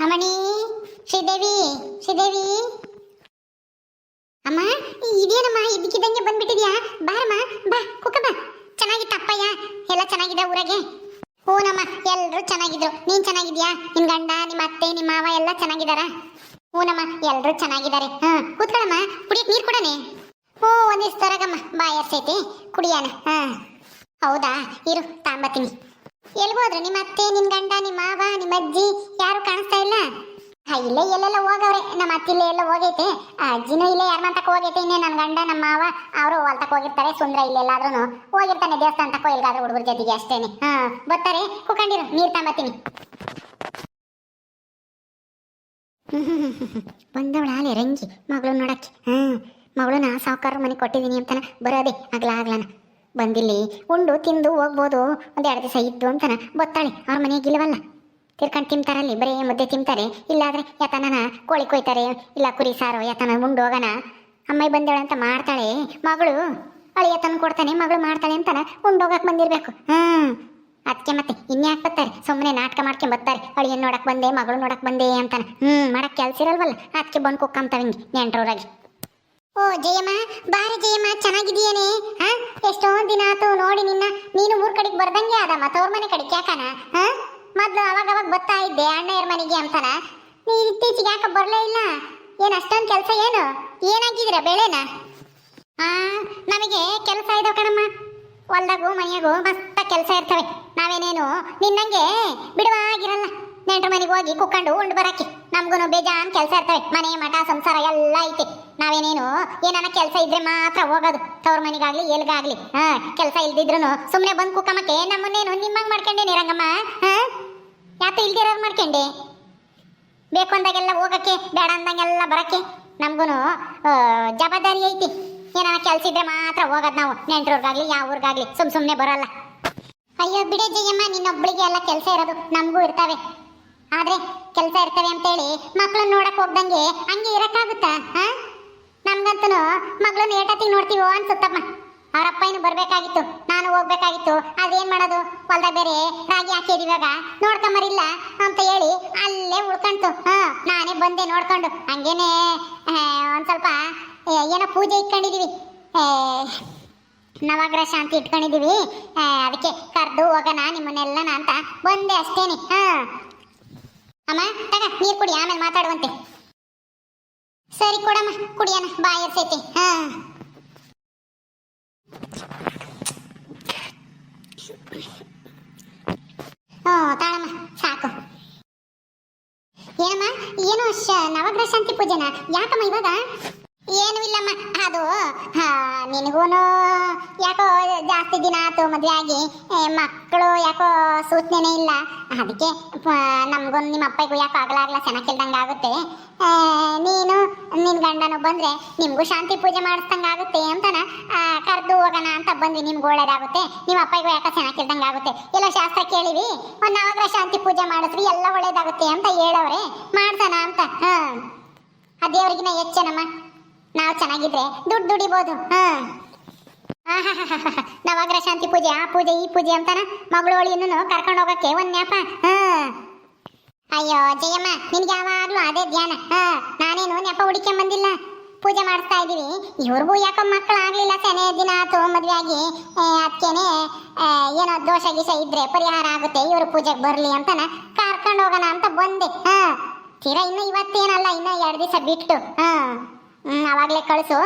ಅಮ್ಮಣಿ, ಶ್ರೀದೇವಿ ಶ್ರೀದೇವಿ. ಅಮ್ಮ, ಇದೇನಮ್ಮ ಇದ್ದಕ್ಕಿದ್ದಂಗೆ ಬಂದ್ಬಿಟ್ಟಿದ್ಯಾ? ಬಾರಮ್ಮ, ಬಾ, ಕುಕ್ಕ ಬಾ. ಚೆನ್ನಾಗಿತ್ತಪ್ಪಯ್ಯ ಎಲ್ಲ ಚೆನ್ನಾಗಿದೆ ಊರಾಗೆ? ಹೂನಮ್ಮ ಎಲ್ಲರೂ ಚೆನ್ನಾಗಿದ್ರು. ನೀನ್ ಚೆನ್ನಾಗಿದ್ಯಾ? ನಿನ್ ಗಂಡ, ನಿಮ್ಮ ಅತ್ತೆ, ನಿಮ್ಮ ಮಾವ ಎಲ್ಲ ಚೆನ್ನಾಗಿದಾರ ಹೂನಮ್ಮ ಎಲ್ಲರೂ ಚೆನ್ನಾಗಿದ್ದಾರೆ. ಹಾ ಕೂತ್ಕೊಳಮ್ಮ ಕುಡಿಯಕ್ ನೀರ್ ಕೊಡನೆ? ಹ್ಞೂ ಒಂದಿಷ್ಟು ತರಗಮ್ಮ ಬಾಯ್ ಕುಡಿಯಾನ ಹಾ. ಹೌದಾ? ಇರು, ತಾಂಬತ್ತೀನಿ. ಎಲ್ಗೋದ್ರು ನಿಮ್ಮ ಅತ್ತೆ ನಿನ್ ಗಂಡ, ನಿಮ್ಮ ಮಾವ, ನಿಮ್ಮ ಅಜ್ಜಿ, ಯಾರು ಕಾಣಿಸ್ತಾ ಇಲ್ಲ? ಇಲ್ಲೇ ಎಲ್ಲೆಲ್ಲ ಹೋಗವ್ರೆ. ನಮ್ಮ ಅತ್ತೆ ಇಲ್ಲೇ ಎಲ್ಲ ಹೋಗೈತೆ. ಆ, ಅಜ್ಜಿನೂ ಇಲ್ಲೇ ಯಾರ ತಕ ಹೋಗೈತೆ. ಇನ್ನೇ ನನ್ನ ಗಂಡ ನಮ್ಮ ಮಾವ, ಅವರು ಹೊಲ್ತಕ್ಕೆ ಹೋಗಿರ್ತಾರೆ. ಸುಂದ್ರ ಇಲ್ಲೆಲ್ಲಾದ್ರೂ ಹೋಗಿರ್ತಾನೆ ದೇವಸ್ಥಾನ ತಕ ಎಲ್ಗಾದ್ರೂ ಹುಡುಗರ ಜೊತೆಗೆ ಅಷ್ಟೇನೆ. ಹಾ, ಬರ್ತಾರೆ. ಕುಕೊಂಡಿರು ನೀರ್ ತಗೊಂಬತ್ತೀನಿ ಬಂದವಳ ಆಲೆ ರಂಗಿ. ಮಗಳು ನೋಡಕ್ಕೆ ಹಾ, ಮಗಳನ್ನ ಸಾವುಕಾರ ಮನೆ ಕೊಟ್ಟಿದ್ದೀನಿ ಅಂತಾನೆ. ಬರೋದೆ. ಆಗ್ಲಾ ಬಂದಿಲ್ಲಿ, ಉಂಡು ತಿಂದು ಹೋಗ್ಬೋದು. ಒಂದು ಎರಡು ದಿವಸ ಇದ್ದು ಅಂತಾನ, ಬತ್ತಾಳೆ, ಅವ್ರ ಮನೆಗೆ ಇಲ್ಲವಲ್ಲ? ತಿರ್ಕೊಂಡು ತಿಂತಾರಲ್ಲಿ, ಬರೀ ಮುದ್ದೆ ತಿಂತಾರೆ. ಇಲ್ಲಾದ್ರೆ ಯಾತನ ಕೋಳಿ ಕೊಯ್ತಾರೆ, ಇಲ್ಲ ಕುರಿ ಸಾರು, ಯಾತನ ಉಂಡು ಹೋಗೋಣ. ಅಮ್ಮಾಯಿ ಬಂದೇಳ ಅಂತ ಮಾಡ್ತಾಳೆ. ಮಗಳು ಅಳಿಯ ಯಾತನ ಕೊಡ್ತಾನೆ, ಮಗಳು ಮಾಡ್ತಾಳೆ ಅಂತಾನ ಉಂಡೋಗಕ್ಕೆ ಬಂದಿರಬೇಕು. ಹ್ಮ್. ಅದಕ್ಕೆ ಮತ್ತೆ ಇನ್ಯಾಕ್ ಬರ್ತಾರೆ ಸುಮ್ಮನೆ ನಾಟಕ ಮಾಡ್ಕೊಂಡು ಬರ್ತಾರೆ ಅಳಿಯನ್ ನೋಡಕ್ಕೆ ಬಂದೆ, ಮಗಳು ನೋಡಕ್ಕೆ ಬಂದೆ ಅಂತಾನ. ಹ್ಞೂ ಮಾಡಕ್ಕೆ ಕೆಲಸ ಇರಲ್ವಲ್ಲ? ಅದಕ್ಕೆ ಬಂದು ಕುಕ್ಕಂತ ಹಿಂಗೆ ನೆಂಟ್ರವ್ರಾಗಿ ಓ, ಜಯಮ್ಮ, ಬಾರಿ ಜಯಮ್ಮ ಚೆನ್ನಾಗಿದೆಯೇನೆ ಹಾ ಎಷ್ಟೊಂದ್ ದಿನ ಆತು ನೋಡಿ ನಿನ್ನ, ನೀನು ಊರ್ ಕಡೆಗೆ ಬರ್ದಂಗೆ ಆದಮ್ಮ ಅವ್ರ ಮನೆ ಕಡೆ ಯಾಕನ, ಹಾ? ಮೊದ್ಲು ಅವಾಗ ಅವಾಗ ಬರ್ತಾ ಇದ್ದೆ ಅಣ್ಣಯ್ಯರ ಮನೆಗೆ ಅಂತಾನ. ನೀ ಇತ್ತೀಚೆಗೆ ಯಾಕ ಬರ್ಲೇ ಇಲ್ಲ? ಏನ್ ಅಷ್ಟೊಂದ್ ಕೆಲಸ ಏನು? ಏನಾಗಿದ್ರ ಬೆಳೆನ? ಆ, ನಮಗೆ ಕೆಲಸ ಇದಾವ ಕಣಮ್ಮ. ಹೊಲ್ದಾಗು, ಮನೆಯಾಗು ಮಸ್ತ ಕೆಲಸ ಇರ್ತವೆ. ನಾವೇನೇನು, ನಿನ್ನಂಗೆ ಬಿಡುವಾಗಿರಲ್ಲ. ನೆಂಟ್ರ ಮನೆಗೆ ಹೋಗಿ ಕುಕ್ಕೊಂಡು ಉಂಡು ಬರಕ್ಕೆ ನಮ್ಗೂ ಬೇಜಾನ್ ಕೆಲಸ ಇರ್ತವೆ. ಮನೆ, ಮಠ, ಸಂಸಾರ ಎಲ್ಲ ಐತೆ. ನಾವೇನೇನು, ಏನಾನ ಕೆಲಸ ಇದ್ರೆ ಮಾತ್ರ ಹೋಗೋದು. ತವ್ರ ಮನೆಗಾಗ್ಲಿ, ಎಲ್ಗಾಗ್ಲಿ. ಹಾ, ಕೆಲಸ ಇಲ್ದಿದ್ರು ಸುಮ್ಮನೆ ಬಂದು ಕುಕ್ಕಮ್ಮಕ್ಕೆ ನಮ್ಮನ್ನೇನು ನಿಮ್ಮಂಗ್ ಮಾಡ್ಕೊಂಡೆ ನಿರಂಗಮ್ಮ ಯಾತ ಇಲ್ದಿರೋರು ಮಾಡ್ಕೊಂಡೆ? ಬೇಕು ಅಂದಾಗೆಲ್ಲ ಹೋಗಕ್ಕೆ, ಬೇಡ ಅಂದಂಗೆಲ್ಲ ಬರಕ್ಕೆ. ನಮ್ಗೂ ಜವಾಬ್ದಾರಿ ಐತಿ. ಏನಾನ ಕೆಲ್ಸ ಇದ್ರೆ ಮಾತ್ರ ಹೋಗೋದು ನಾವು. ನೆಂಟ್ರವ್ರಿಗಾಗ್ಲಿ ಯಾವ ಊರ್ಗಾಗ್ಲಿ ಸುಮ್ ಸುಮ್ಮನೆ ಬರಲ್ಲ. ಅಯ್ಯೋ, ಬಿಡೆ ಜಯಮ್ಮ ನಿನ್ನೊಬ್ಳಿಗೆ ಎಲ್ಲ ಕೆಲಸ ಇರೋದು. ನಮಗೂ ಇರ್ತವೆ. ಆದ್ರೆ ಕೆಲಸ ಇರ್ತವೆ ಅಂತೇಳಿ ಮಕ್ಕಳನ್ನ ನೋಡಕ್ ಹೋಗ್ದಂಗೆ ಹಂಗೆ ಇರಕ್ಕಾಗುತ್ತಾ, ಹಾ? ನಮ್ಗಂತೂ ಮಗಳನ್ನ ಏಟತ್ತಿಗೆ ನೋಡ್ತೀವೋ ಅನ್ಸುತ್ತಮ್ಮ. ಅವರಪ್ಪ ಏನು ಬರ್ಬೇಕಾಗಿತ್ತು, ನಾನು ಹೋಗ್ಬೇಕಾಗಿತ್ತು, ಅದೇನ್ ಮಾಡೋದು? ಹೊಲ್ದಾಗ ಬೇರೆ ರಾಗಿ ಹಾಕಿದ್ ಇವಾಗ. ನೋಡ್ಕೊಂಬರಿಲ್ಲ ಅಂತ ಹೇಳಿ ಅಲ್ಲೇ ಉಳ್ಕೊಂತು, ಹ? ನಾನೇ ಬಂದೆ ನೋಡ್ಕೊಂಡು. ಹಂಗೇನೆ ಒಂದ್ ಸ್ವಲ್ಪ ಏನೋ ಪೂಜೆ ಇಟ್ಕೊಂಡಿದೀವಿ ನವಾಗ್ರ ನವಗ್ರಹ ಶಾಂತಿ ಇಟ್ಕೊಂಡಿದೀವಿ ಅದಕ್ಕೆ ಕರೆದು ಹೋಗೋಣ ನಿಮ್ಮನ್ನೆಲ್ಲ ಅಂತ ಬಂದೆ ಅಷ್ಟೇನೆ, ಹಾ? ಅಮ್ಮ, ತಗ, ನೀರು ಕುಡಿ, ಆಮೇಲೆ ಮಾತಾಡುವಂತೆ. ಸರಿ ಕೊಡಮ್ಮ, ಕುಡಿಯೋಣ, ಬಾಯ್ ಇರ್ತೈತಿ ಹಾ. ಹ್ಞೂ ತಾಳಮ್ಮ, ಸಾಕು. ಏನಮ್ಮ, ಏನು ಶ ನವಗ್ರಹ ಶಾಂತಿ ಪೂಜೆನ? ಯಾಕಮ್ಮ ಇವಾಗ? ಏನು ಇಲ್ಲಮ್ಮ. ಅದು ನಿನಗೂನು ಯಾಕೋ ಜಾಸ್ತಿ ದಿನ ಆತು ಮದುವೆ ಆಗಿ. ಮಕ್ಕಳು ಯಾಕೋ ಸೂಚನೆನೇ ಇಲ್ಲ. ಅದಕ್ಕೆ ನಮಗೂ ನಿಮ್ಮ ಅಪ್ಪಗೂ ಯಾಕೋ ಆಗಲಾಗ್ಲ ಚೆನ್ನಾಗಿಲ್ದಂಗೆ ಆಗುತ್ತೆ. ನೀನು ನಿನ್ನ ಗಂಡನು ಬಂದ್ರೆ ನಿಮಗೂ ಶಾಂತಿ ಪೂಜೆ ಮಾಡಿಸ್ದಂಗೆ ಆಗುತ್ತೆ ಅಂತನ? ಕರೆದು ಹೋಗೋಣ ಅಂತ ಬಂದು ನಿಮ್ಗೆ ಒಳ್ಳೇದಾಗುತ್ತೆ. ನಿಮ್ಮ ಅಪ್ಪಗೂ ಯಾಕೋ ಚೆನ್ನಾಗಿಲ್ದಂಗೆ ಆಗುತ್ತೆ. ಎಲ್ಲ ಶಾಸ್ತ್ರ ಕೇಳಿವಿ. ಒಂದು ನಾವಾಗ ಶಾಂತಿ ಪೂಜೆ ಮಾಡಿಸ್ರಿ ಎಲ್ಲ ಒಳ್ಳೇದಾಗುತ್ತೆ ಅಂತ ಹೇಳವ್ರೆ. ಮಾಡ್ತಾನ ಅಂತ, ಹಾಂ. ಅದೇ ದೇವ್ರಿಗಿನ ಹೆಚ್ಚೇನಮ್ಮ? ನಾವು ಚೆನ್ನಾಗಿದ್ರೆ ದುಡ್ಡು ದುಡಿಬೋದು. ಹಾ. ಅಗ್ರ ಶಾಂತಿ ಪೂಜೆ, ಆ ಪೂಜೆ, ಈ ಪೂಜೆ ಅಂತಾನ? ಮಗಳು ಒಳಿಯನ್ನು ಕರ್ಕೊಂಡು ಹೋಗಕ್ಕೆ ಒಂದ್ ನ್ಯಾಪ. ಹಾ. ಅಯ್ಯೋ, ಜಯಮ್ಮ, ನಿನ್ಗೆ ಯಾವಾಗ್ಲೂ ಅದೇ ಧ್ಯಾನ. ಹಾ, ನಾನೇನು ನೆಪ ಹುಡಿಕೆ ಬಂದಿಲ್ಲ ಪೂಜೆ ಮಾಡಿಸ್ತಾ ಇದೀವಿ ಇವ್ರಿಗೂ ಯಾಕೋ ಮಕ್ಕಳು ಆಗ್ಲಿಲ್ಲ ಸೆನೆ ದಿನ ಆತು ಮದ್ವೆ ಆಗಿ. ಅದಕ್ಕೇನೆ ಏನೋ ದೋಷ ಗೀಷ ಇದ್ರೆ ಪರಿಹಾರ ಆಗುತ್ತೆ, ಇವ್ರ ಪೂಜೆಗೆ ಬರ್ಲಿ ಅಂತಾನ ಕರ್ಕೊಂಡು ಹೋಗೋಣ ಅಂತ ಬಂದೆ. ಹಾ. ತೀರಾ ಇನ್ನು ಇವತ್ತೇನಲ್ಲ, ಇನ್ನು ಎರಡು ದಿವಸ ಬಿಟ್ಟು. ಹಾ. ಅವಾಗ್ಲೇ ಕಳಿಸು.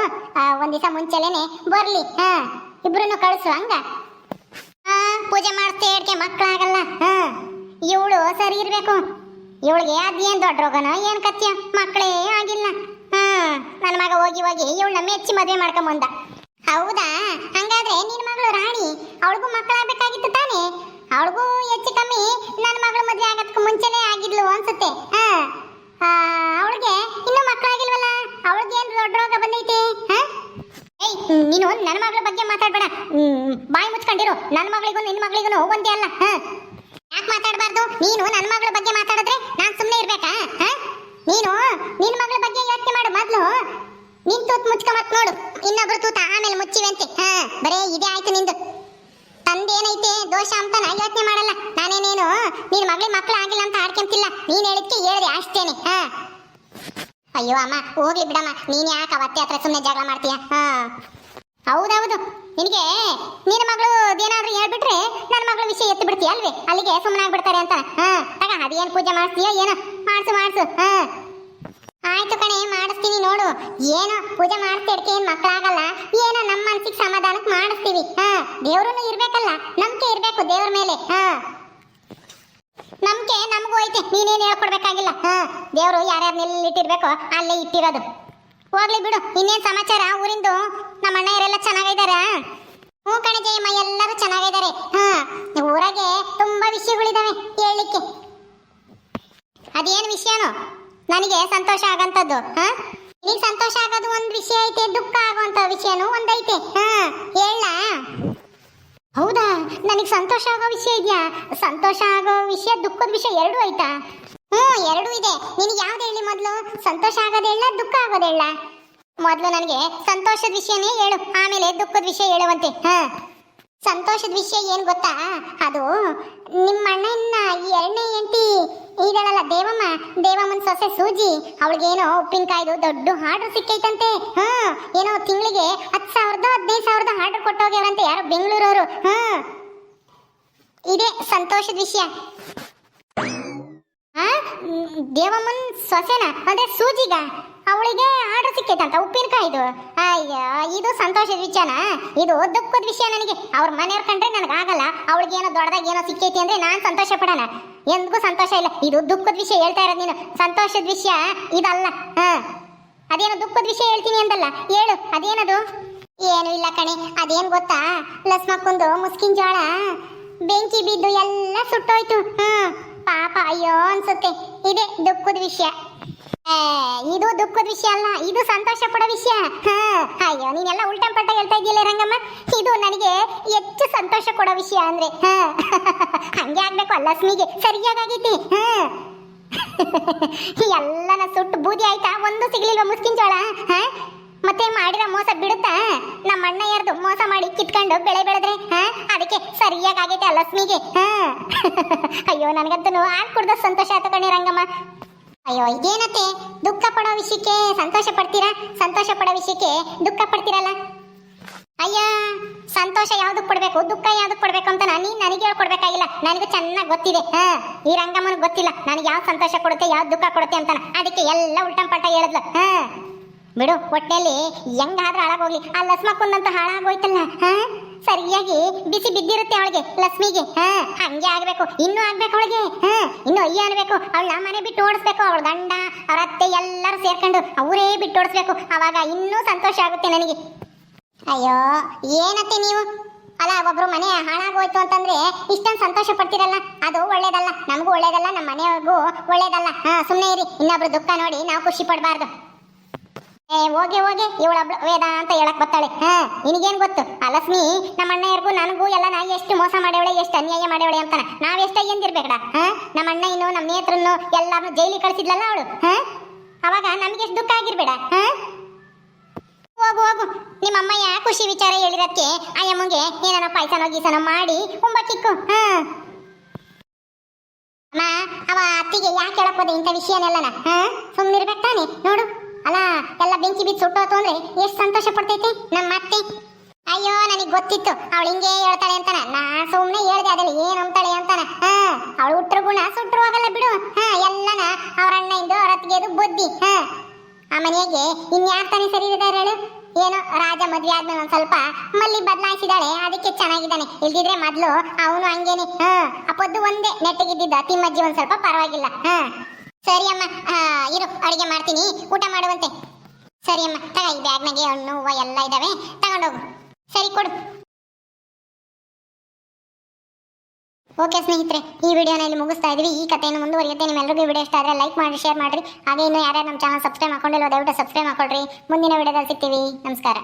ಒಂದು ದಿವಸ ಮುಂಚೆಲೇನೆ ಬರ್ಲಿ. ಹಾ ಇಬ್ರು ಕಳಿಸು, ಹಂಗ? ಹಾಂ, ಪೂಜೆ ಮಾಡ್ತೇ ಹೇಳ್ಕೆ ಮಕ್ಕಳಾಗಲ್ಲ ಹಾ, ಇವಳು ಸರಿ ಇರಬೇಕು. ಇವಳಿಗೆ ಅದೇನ್ ದೊಡ್ಡ ರೋಗನ, ಏನು ಕತ್ಯ? ಮಕ್ಕಳೇ ಆಗಿಲ್ಲ. ಹಾಂ ನನ್ನ ಮಗ ಹೋಗಿ ಹೋಗಿ ಇವಳನ್ನ ಮೆಚ್ಚಿ ಮದುವೆ ಮಾಡ್ಕೊಂಬಂದ. ಹೌದಾ? ಹಂಗಾದ್ರೆ ನಿನ್ನ ಮಗಳು ರಾಣಿ, ಅವಳಿಗೂ ಮಕ್ಕಳಾಗಬೇಕಾಗಿತ್ತು ತಾನೇ? ಅವಳಿಗೂ ಹೆಚ್ಚು ಕಮ್ಮಿ ನನ್ನ ಮಗಳು ಮದುವೆ ಆಗೋದಕ್ಕೆ ಮುಂಚೆನೇ ಆಗಿದ್ಲು ಅನ್ಸುತ್ತೆ. ಹಾ ಅವಳಿಗೆ ಇನ್ನೂ ಮಕ್ಕಳಾಗಿಲ್ವಲ್ಲ ಅವಳಿಗೆ ಏನ್ ದೊಡ್ಡ ರೋಗ ಬಂದೈತೆ ಹಾ ಏಯ್ ನೀನು ನನ್ನ ಮಗಳ ಬಗ್ಗೆ ಮಾತಾಡ್ಬೇಡ. ಬಾಯಿ ಮುಚ್ಕೊಂಡಿರು. ನನ್ನ ಮಗಳಿಗೂ ನಿನ್ನ ಮಗಳಿಗೂ ಒಂದೇ ಅಲ್ಲ. ಯಾಕೆ ಮಾತಾಡಬಾರ್ದು? ನೀನು ನನ್ನ ಮಗಳ ಬಗ್ಗೆ ಮಾತಾಡಿದ್ರೆ ನಾನು ಸುಮ್ಮನೆ ಇರ್ಬೇಕಾ? ನೀನು ನಿನ್ನ ಮಗಳ ಬಗ್ಗೆ ಯೋಚನೆ ಮಾಡು ಮೊದ್ಲು. ನಿನ್ ತೂತ್ ಮತ್ ನೋಡು. ಇನ್ನೊಬ್ರು ತೂತ ಆಮೇಲೆ ಮುಚ್ಚಿವಂತೆ. ಹ, ಬರೇ ಇದೇ ಆಯ್ತು ನಿಂದು. ತಂದೆ ಏನೈತೆ ದೋಷ ಅಂತ ನಾ ಯೋಚನೆ ಮಾಡಲ್ಲ. ನಾನೇನೇನು? ನಿನ್ ಮಗಳ ಮಕ್ಕಳು ಆಗಿಲ್ಲ ಅಂತ ಆಡ್ಕೊಂತಿಲ್ಲ ನೀನ್ ಹೇಳಿದ್ಕೆ ಹೇಳ್ದೆ ಅಷ್ಟೇನೆ. ಹಾ. ಅಯ್ಯೋ ಅಮ್ಮ, ಹೋಗ್ಲಿ ಬಿಡಮ್ಮ. ನೀನ್ ಯಾಕೆ ಅವತ್ತೆ ಹತ್ರ ಸುಮ್ಮನೆ ಜಗಳ ಮಾಡ್ತೀಯ? ಹಾ. ನಿನಗೆ ನಿನ್ನ ಮಗಳು ಏನಾದ್ರೂ ಹೇಳ್ಬಿಟ್ರೆ ನನ್ನ ಮಗಳ ವಿಷಯ ಎತ್ತು ಬಿಡ್ತೀಯ ಅಲ್ವೇ? ಅಲ್ಲಿಗೆ ಸುಮ್ಮನೆ ಆಗ್ಬಿಡ್ತಾರೆ ಅಂತ. ಹಾ, ತಗ, ಅದೇನ್ ಪೂಜೆ ಮಾಡ್ತೀಯೋ ಏನು? ಮಾಡ್ಸು ಮಾಡ್ಸು. ಹಾ. ಆಯ್ತು ಕಣೆ, ಮಾಡಿಸ್ತೀನಿ ನೋಡು. ಏನು ಪೂಜೆ ಮಾಡ್ತಿಡ್ಕೆ ಏನ್ ಮಕ್ಕಳಾಗಲ್ಲ ಏನೋ ನಮ್ಮ ಮನ್ಸಿಗೆ ಸಮಾಧಾನಕ್ಕೆ ಮಾಡಿಸ್ತೀವಿ. ಹಾ ದೇವ್ರೂ ಇರ್ಬೇಕಲ್ಲ. ನಂಬಿಕೆ ಇರ್ಬೇಕು ದೇವ್ರ ಮೇಲೆ. ಹಾ. ನಂಬಿಕೆ ನಮಗೂ ಐತೆ. ನೀನೇನು ಹೇಳ್ಕೊಡ್ಬೇಕಾಗಿಲ್ಲ. ಹಾ, ದೇವ್ರು ಯಾರ್ಯಾರನ್ನ ಇಟ್ಟಿರ್ಬೇಕೋ ಅಲ್ಲೇ ಇಟ್ಟಿರೋದು. ಹೋಗ್ಲಿ ಬಿಡು, ಇನ್ನೇನ್ ಸಮಾಚಾರ ಊರಿಂದು? ನಮ್ಮ ಅಣ್ಣಯರೆಲ್ಲ ಚೆನ್ನಾಗಿದಾರ ಹ್ಞೂ ಕಣೆ ಜಯಮ್ಮ ಎಲ್ಲರೂ ಚೆನ್ನಾಗಿದ್ದಾರೆ. ಹಾ ಊರಾಗೆ ತುಂಬಾ ವಿಷಯಗಳಿದಾವೆ ಹೇಳಲಿಕ್ಕೆ ಅದೇನು ವಿಷಯನೋ? ನನಗೆ ಸಂತೋಷ ಆಗಂತದ್ದು ಹಾ? ನಿನಗೆ ಸಂತೋಷ ಆಗೋದು ಒಂದು ವಿಷಯ ಐತೆ, ದುಃಖ ಆಗುವಂತ ವಿಷಯನೂ ಒಂದೈತೆ, ಹಾ? ಹೇಳ. ಹೌದಾ? ನನಗೆ ಸಂತೋಷ ಆಗೋ ವಿಷಯ ಇದೆಯಾ? ಸಂತೋಷ ಆಗೋ ವಿಷಯ, ದುಃಖದ ವಿಷಯ ಎರಡೂ ಐತಾ? ಹ್ಞೂ, ಎರಡೂ ಇದೆ. ನಿನಗೆ ಸಂತೋಷ ಆಗೋದೇ ಹೇಳ ದುಃಖ ಆಗೋದಿಲ್ಲ ಮೊದಲು ನನಗೆ ಸಂತೋಷದ ವಿಷಯನೇ ಹೇಳು, ಆಮೇಲೆ ದುಃಖದ ವಿಷಯ ಹೇಳುವಂತೆ, ಹಾ. ಸಂತೋಷದ ವಿಷಯ ಏನು ಗೊತ್ತಾ? ಅದು ನಿಮ್ಮ ಅಣ್ಣನ ಈ ಎರಡನೇ ಎಂಟಿ ಇದಳಲ್ಲ ದೇವಮ್ಮ, ದೇವಮ್ಮನ ಸೊಸೆ ಸೂಜಿ, ಅವಳಿಗೇನೋ ಉಪ್ಪಿನಕಾಯ್ದು ದೊಡ್ಡ ಆರ್ಡರ್ ಸಿಕ್ಕೈತಂತೆ, ಹಾ. ಏನೋ ತಿಂಗಳಿಗೆ ಹತ್ತು ಸಾವಿರದ, ಹದಿನೈದು ಸಾವಿರದ ಆರ್ಡರ್ ಕೊಟ್ಟೋಗ್ಯಾರಂತೆ ಯಾರೋ ಬೆಂಗಳೂರವರು, ಹಾ. ಇದೇ ಸಂತೋಷದ ವಿಷಯ. ದೇವಮ್ಮನ್ ಸೊಸೆನ? ಅಂದ್ರೆ ಸೂಜಿಗ? ಅವಳಿಗೆ ಆರ್ಡರ್ ಸಿಕ್ಕೈತಂತ ಉಪ್ಪಿನಕಾಯಿದು. ಇದು ಸಂತೋಷದ ವಿಷಯನ ಇದು ದುಃಖದ ವಿಷಯ ನನಗೆ. ಅವ್ರ ಮನೆಯವ್ರ ಕಂಡ್ರೆ ನನಗೆ ಆಗಲ್ಲ. ಅವಳಿಗೆ ಏನೋ ದೊಡ್ಡದಾಗ ಏನೋ ಸಿಕ್ಕೈತಿ ಅಂದ್ರೆ ನಾನು ಸಂತೋಷ ಪಡೋಣ ಎಂದಿಗೂ ಸಂತೋಷ ಇಲ್ಲ. ಇದು ದುಃಖದ ವಿಷಯ ಹೇಳ್ತಾ ಇರೋದು ನೀನು. ಸಂತೋಷದ ವಿಷಯ, ಇದಲ್ಲ. ಹಾ. ಅದೇನೋ ದುಃಖದ ವಿಷಯ ಹೇಳ್ತೀನಿ ಅಂದಲ್ಲ. ಹೇಳು, ಅದೇನದು? ಏನು ಇಲ್ಲ ಕಣೆ. ಅದೇನ್ ಗೊತ್ತಾ? ಲಸ್ಮಕ್ಕೊಂದು ಮುಸ್ಕಿನ್ ಜೋಳ ಬೆಂಕಿ ಬಿದ್ದು ಎಲ್ಲ ಸುಟ್ಟೋಯ್ತು. ಹ್ಮ್ ಪಾಪ, ಅಯ್ಯೋ ಅನ್ಸುತ್ತೆ. ಇದೇ ದುಃಖದ ವಿಷಯ. ಇದು ದುಃಖದ ವಿಷಯ ಅಲ್ಲ, ಇದು ಸಂತೋಷ ಪಡೋ ವಿಷಯ. ಅಯ್ಯೋ, ನೀನೆಲ್ಲ ಉಲ್ಟಾ ಪಟ್ಟ ಹೇಳ್ತಾ ಇದೆಯಲ್ಲ ರಂಗಮ್ಮ? ಇದು ನನಗೆ ಹೆಚ್ಚು ಸಂತೋಷ ಕೊಡೋ ವಿಷಯ ಅಂದ್ರೆ ಹಂಗೆ ಆಗ್ಬೇಕು ಲಕ್ಷ್ಮಿಗೆ? ಸರಿಯಾಗೈತಿ ಹಾ. ಎಲ್ಲನ ಸುಟ್ಟು ಬೂದಿ ಆಯ್ತಾ? ಒಂದು ಸಿಗ್ಲಿಲ್ವಾ ಮುಸ್ಕಿನ್ ಜೋಳ ಮತ್ತೆ ಮಾಡಿರೋ ಮೋಸ ಬಿಡುತ್ತಾ? ನಮ್ಮ ಅಣ್ಣ ಯಾರ್ದು ಮೋಸ ಮಾಡಿ ಕಿತ್ಕೊಂಡು ಬೆಳೆ ಬೆಳೆದ್ರೆ, ಹಾ? ಅದಕ್ಕೆ ಸರಿಯಾಗಿ ಆಗೈತೆ ಆ ಲಕ್ಷ್ಮಿಗೆ, ಹಾ? ಅಯ್ಯೋ, ನನಗಂತೂ ಹಾಲು ಕುಡ್ದ ಸಂತೋಷ ಆಯ್ತು ರಂಗಮ್ಮ. ಅಯ್ಯೋ, ಇದೇನತ್ತೆ? ದುಃಖ ಪಡೋ ವಿಷಯಕ್ಕೆ ಸಂತೋಷ ಪಡ್ತೀರಾ? ಸಂತೋಷ ಪಡೋ ವಿಷಯಕ್ಕೆ ದುಃಖ ಪಡ್ತೀರಲ್ಲ? ಅಯ್ಯ, ಸಂತೋಷ ಯಾವ್ದಕ್ ಕೊಡ್ಬೇಕು? ದುಃಖ ಯಾವ್ದಕ್ ಕೊಡಬೇಕು ಅಂತ ನಾನು ನನಗೆ ಹೇಳ್ಕೊಡ್ಬೇಕಾಗಿಲ್ಲ. ನನಗೆ ಚೆನ್ನಾಗಿ ಗೊತ್ತಿದೆ, ಹಾ? ಈ ರಂಗಮ್ಮನಿಗೆ ಗೊತ್ತಿಲ್ಲ. ನನಗೆ ಯಾವ ಸಂತೋಷ ಕೊಡುತ್ತೆ ಯಾವ ದುಃಖ ಕೊಡುತ್ತೆ ಅಂತ ಅದಕ್ಕೆ ಎಲ್ಲ ಉಲ್ಟಂ ಪಲ್ಟ ಹೇಳಿದ್ಲು, ಹಾ? ಬಿಡು, ಹೊಟ್ಟೆಯಲ್ಲಿ ಹೆಂಗಾದ್ರೂ ಹಾಳಾಗೋಗ್ಲಿ. ಆ ಲಸ್ಮಕ್ಕೊಂದಂತ ಹಾಳಾಗೋಯ್ತಲ್ಲ, ಹಾ? ಸರಿಯಾಗಿ ಬಿಸಿ ಬಿದ್ದಿರುತ್ತೆ ಅವಳಿಗೆ ಲಕ್ಷ್ಮಿಗೆ ಹಾ? ಹಂಗೆ ಆಗ್ಬೇಕು, ಇನ್ನೂ ಆಗ್ಬೇಕು ಅವಳಿಗೆ, ಹಾ? ಇನ್ನು ಅಯ್ಯ ಅನ್ಬೇಕು ಅವಳ ಮನೆ ಬಿಟ್ಟು ಓಡಿಸ್ಬೇಕು, ಅವಳ ಗಂಡ, ಅವ್ರ ಅತ್ತೆ ಎಲ್ಲರೂ ಸೇರ್ಕೊಂಡು ಅವರೇ ಬಿಟ್ಟು ಓಡಿಸ್ಬೇಕು. ಅವಾಗ ಇನ್ನೂ ಸಂತೋಷ ಆಗುತ್ತೆ ನನಗೆ. ಅಯ್ಯೋ, ಏನತ್ತೆ ನೀವು? ಅಲ್ಲ, ಒಬ್ರು ಮನೆ ಹಾಳಾಗೋಯ್ತು ಅಂತಂದ್ರೆ ಇಷ್ಟೊಂದು ಸಂತೋಷ ಪಡ್ತಿರಲ್ಲ? ಅದು ಒಳ್ಳೇದಲ್ಲ, ನಮಗೂ ಒಳ್ಳೇದಲ್ಲ ನಮ್ಮ ಮನೆಯವ್ರಿಗೂ ಒಳ್ಳೇದಲ್ಲ. ಹಾ ಸುಮ್ಮನೆ ಇರಿ, ಇನ್ನೊಬ್ರು ದುಃಖ ನೋಡಿ ನಾವು ಖುಷಿ ಪಡಬಾರ್ದು. ಏ, ಹೋಗಿ ಹೋಗಿ ಇವಳೊಬ್ಳು ವೇದ ಅಂತ ಹೇಳಕ್ ಬರ್ತಾಳೆ. ಹಾ, ನಿನಗೇನ್ ಗೊತ್ತು? ಅಲಸ್ಮಿ ನಮ್ಮ ಅಣ್ಣಯ್ಯರ್ಗೂ ನನಗೂ ಎಲ್ಲ ನಾ ಎಷ್ಟು ಮೋಸ ಮಾಡೇವಳೆ ಎಷ್ಟು ಅನ್ಯಾಯ ಮಾಡೇವಳೆ ಅಂತಾನ. ನಾವೆಷ್ಟ ಎಂದಿರ್ಬೇಕಡ? ಹಾ, ನಮ್ಮ ಅಣ್ಣ ಇನ್ನು ನಮ್ಮ ನೇತ್ರನ್ನು ಎಲ್ಲಾರನ್ನು ಜೈಲಿಗೆ ಕಳಿಸಿದ್ಲಲ್ಲ ಅವಳು? ಹಾ, ಅವಾಗ ನಮ್ಗೆ ಎಷ್ಟು ದುಃಖ ಆಗಿರ್ಬೇಡ? ಹಾ? ಹೋಗು ಹೋಗು. ನಿಮ್ಮ ಅಮ್ಮಯ್ಯ ಖುಷಿ ವಿಚಾರ ಹೇಳಿರೋದಕ್ಕೆ ಅಯ್ಯಮ್ಮಂಗೆ ಏನಾರ ಪಾಯ್ಸನೋ ಗೀಸನೋ ಮಾಡಿ ಉಂಬಕ್ಕಿಕ್ಕು ಹಾ. ಅಮ್ಮ, ಅವ ಅತ್ತಿಗೆ ಯಾಕೆ ಹೇಳಕ್ ಹೋದೆ ಇಂಥ ವಿಷಯನೆಲ್ಲನ? ಹಾ ಸುಮ್ಮನಿರ್ಬೇಕು ತಾನೆ, ನೋಡು. ಅಲ್ಲ, ಎಲ್ಲ ಬೆಂಕಿ ಬಿದ್ದು ಸುಟ್ಟೋತು ಅಂದ್ರೆ ಎಷ್ಟು ಸಂತೋಷ ಪಡ್ತೈತೆ? ನಮ್ಮ ಅತ್ತೆ. ಅಯ್ಯೋ, ನನಗೆ ಗೊತ್ತಿತ್ತು. ಅವಳು ಹಿಂಗೆ ಹೇಳ್ತಾಳೆ ಅಂತಾನ. ನಾ ಸುಮ್ಮನೆ ಹೇಳ್ದೆ, ಅದ್ರಲ್ಲಿ ಏನು ಅಂತಾಳೆ ಅಂತಾನ. ಹಾ, ಅವಳು ಹುಟ್ಟರು ಗುಣ ಸುಟ್ಟರು ಹೋಗಲ್ಲ ಬಿಡು. ಹಾ, ಎಲ್ಲನ ಅವ್ರ ಅಣ್ಣ ಇಂದು ಅವ್ರ ಬುದ್ಧಿ. ಹಾ. ಆ ಮನೆಗೆ ಇನ್ಯಾರ್ ತಾನೇ ಸರಿ ಇದ್ದಾರೆ ಹೇಳು? ಏನೋ ರಾಜ ಮದುವೆ ಆದ್ಮೇಲೆ ಒಂದ್ ಸ್ವಲ್ಪ ಮಲ್ಲಿ ಬದಲಾಯಿಸಿದಾಳೆ. ಅದಕ್ಕೆ ಚೆನ್ನಾಗಿದ್ದಾನೆ. ಇಲ್ದಿದ್ರೆ ಮೊದ್ಲು ಅವನು ಹಂಗೇನೆ. ಹಾ ಅಪ್ಪದ್ದು ಒಂದೇ ನೆಟ್ಟಗಿದ್ದಿದ್ದ. ತಿಮ್ಮಜ್ಜಿ ಒಂದ್ ಸ್ವಲ್ಪ ಪರವಾಗಿಲ್ಲ. ಹಾ. ಸರಿ ಅಮ್ಮ ಇರು, ಅಡುಗೆ ಮಾಡ್ತೀನಿ, ಊಟ ಮಾಡುವಂತೆ. ಸರಿ ಅಮ್ಮ, ತಗ, ಈ ಬ್ಯಾಗ್ನಾಗೆ ಹಣ್ಣು, ಹೂವು ಎಲ್ಲ ಇದಾವೆ, ತಗೊಂಡೋಗು. ಸರಿ, ಕೊಡು. ಓಕೆ ಸ್ನೇಹಿತರೆ, ಈ ವಿಡಿಯೋನ ಇಲ್ಲಿ ಮುಗಿಸ್ತಾ ಇದ್ವಿ. ಈ ಕಥೆಯನ್ನು ಮುಂದುವರಿಯುತ್ತೆ. ನಿಮ್ಮೆಲ್ಲರಿಗೂ ವಿಡಿಯೋ ಇಷ್ಟ ಆದರೆ ಲೈಕ್ ಮಾಡಿ, ಶೇರ್ ಮಾಡಿರಿ. ಹಾಗೆ ಇನ್ನು ಯಾರ್ಯಾರು ನಮ್ಮ ಚಾನಲ್ ಸಬ್ಸ್ಕ್ರೈಬ್ ಮಾಡ್ಕೊಂಡಿಲ್ಲ ದಯವಿಟ್ಟು ಸಬ್ಸ್ಕ್ರೈಬ್ ಮಾಡ್ಕೊಳ್ರಿ. ಮುಂದಿನ ವಿಡಿಯೋದಲ್ಲಿ ಸಿಗ್ತೀವಿ. ನಮಸ್ಕಾರ.